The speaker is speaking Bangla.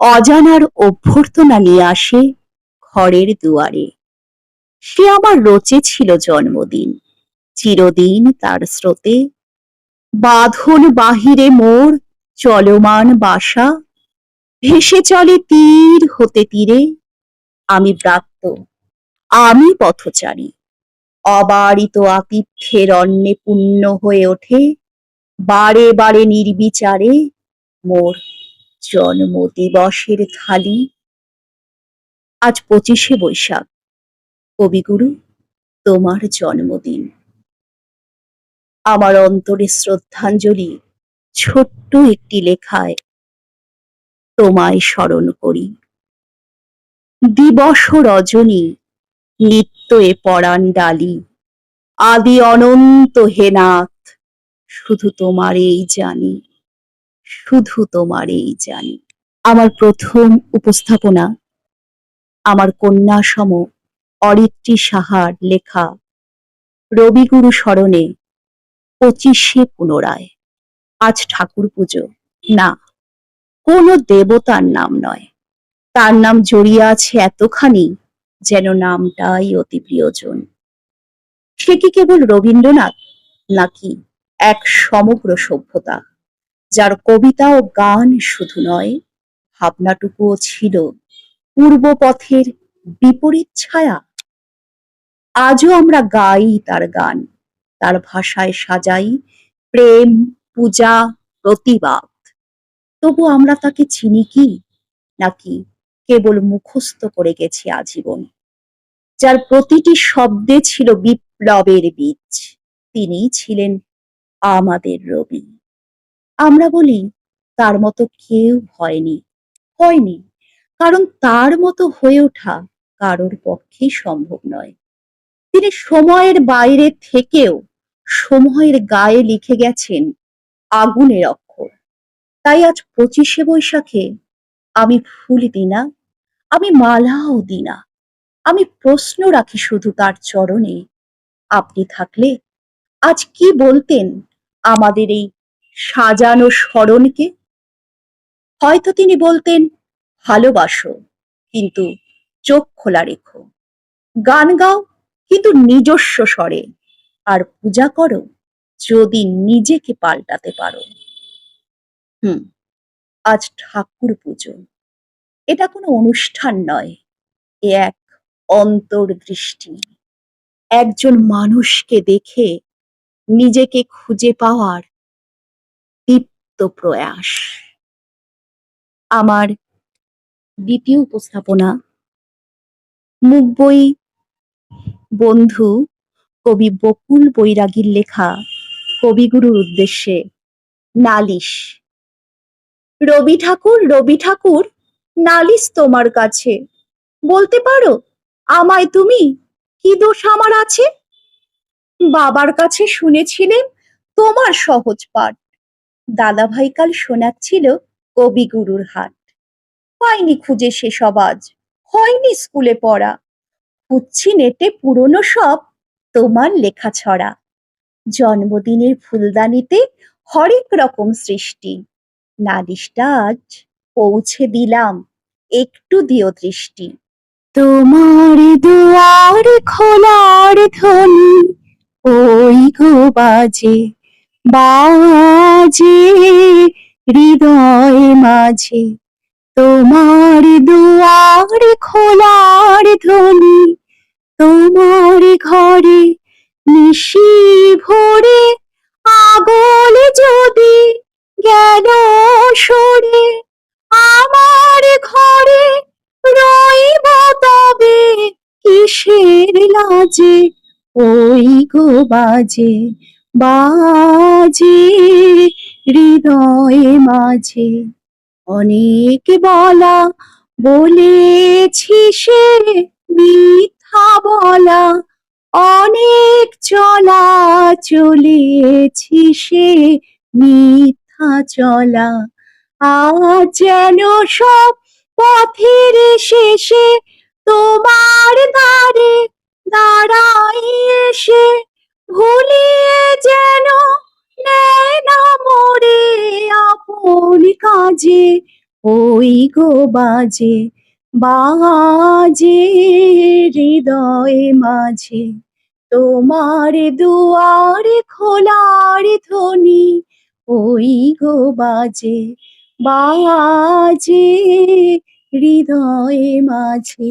অজানার অভ্যর্থনা নিয়ে আসে ঘরের দুয়ারে। সে আমার রচে ছিল জন্মদিন। চিরদিন তার স্রোতে বাঁধন বাহিরে মোর চলমান বাসা। ভেসে চলে তীর হতে তীরে। আমি ব্রাত্য, আমি পথচারী। অবারিত আতিথ্যের অন্নে পূর্ণ হয়ে ওঠে। বারে বারে নির্বিচারে মোর জন্ম দিবসের থালি। আজ পঁচিশে বৈশাখ। কবিগুরু, তোমার জন্মদিন। আমার অন্তরে শ্রদ্ধাঞ্জলি, ছোট্ট একটি লেখায় তোমায় স্মরণ করি। দিবস রজনী, নিত্য এ পরাণ ডালি। আদি অনন্ত হেনাথ শুধু তোমার এই জানি। শুধু তোমার এই জানি। আমার প্রথম উপস্থাপনা, আমার কন্যা সম অরিত্রী সাহার লেখা রবিগুরু স্মরণে পঁচিশে পুনরায়। আজ ঠাকুর পুজো। না, কোনো দেবতার নাম নয়। তার নাম জড়িয়ে আছে এতখানি যেন নামটাই অতি প্রিয়জন। সে কি কেবল রবীন্দ্রনাথ নাকি এক সমগ্র সভ্যতা? যার কবিতা ও গান শুধু নয়, ভাবনাটুকুও ছিল পূর্ব পথের বিপরীত ছায়া। আজও আমরা গাই তার গান, তার ভাষায় সাজাই প্রেম, পূজা, প্রতিবাদ। তবু আমরা তাকে চিনি কি, নাকি কেবল মুখস্থ করে গেছি আজীবন? যার প্রতিটি শব্দে ছিল বিপ্লবের বীজ তিনি ছিলেন আমাদের রবি। আমরা বলি, তার মতো কেউ হয়নি। হয়নি, কারণ তার মতো হয়ে ওঠা কারোর পক্ষে সম্ভব নয়। তিনি সময়ের বাইরে থেকেও সময়ের গায়ে লিখে গেছেন আগুনের অক্ষর। তাই আজ পঁচিশে বৈশাখে আমি ফুল দিই না, আমি মালাও দিই না। আমি প্রশ্ন রাখি শুধু তার চরণে, আপনি থাকলে আজ কি বলতেন আমাদের এই সাজানো স্মরণকে? হয়তো তিনি বলতেন, ভালোবাসো, কিন্তু চোখ খোলা রেখো। গান গাও, কিন্তু নিজস্ব স্বরে। আর পূজা করো, যদি নিজেকে পাল্টাতে পারো। হুম, আজ ঠাকুর পুজো। এটা কোনো অনুষ্ঠান নয়, এ এক অন্তর্দৃষ্টি। একজন মানুষকে দেখে নিজেকে খুঁজে পাওয়ার প্রয়াস আমার দ্বিতীয় উপস্থাপনা, মুখ বই, বন্ধু, কবি বকুল বৈরাগীর লেখা, কবিগুরুর উদ্দেশ্যে নালিশ। রবি ঠাকুর রবি ঠাকুর, নালিশ তোমার কাছে। বলতে পারো, আমায় তুমি কি দোষ আমার আছে? বাবার কাছে শুনেছিলেন তোমার সহজ পাঠ। দাদাভাই কাল শোনাচ্ছিল কবিগুরুর হাট। পাইনি খুঁজে সে সব আজ, হয়নি স্কুলে পড়া। খুঁজছি নেটে পুরনো সব, তোমার লেখা ছড়া। জন্মদিনের ফুলদানিতে হরেক রকম সৃষ্টি। নালিশটা আজ পৌঁছে দিলাম, একটু দিও দৃষ্টি। তোমার দুয়ার খোলার ধ্বনি, ওই গো বাজে বাজে হৃদয় মাঝে, তোমার দুয়ার খোলার ধ্বনি, তোমার ঘরে নিশি ভোরে আগল যদি গেল সরে, আমার ঘরে রইব তবে কিসের লাজে? ওই গো বাজে বাজে হৃদয়ে মাঝে অনেক বলা বলেছি সে মিথ্যা বলা, অনেক চলা চলেছি সে মিথ্যা চলা। আজ যেন সব পথের শেষে তোমার ওই গো বাজে বাজে হৃদয়ে মাঝে। তোমার দুয়ার খোলার ধ্বনি, ওই গো বাজে বাজে হৃদয়ে মাঝে।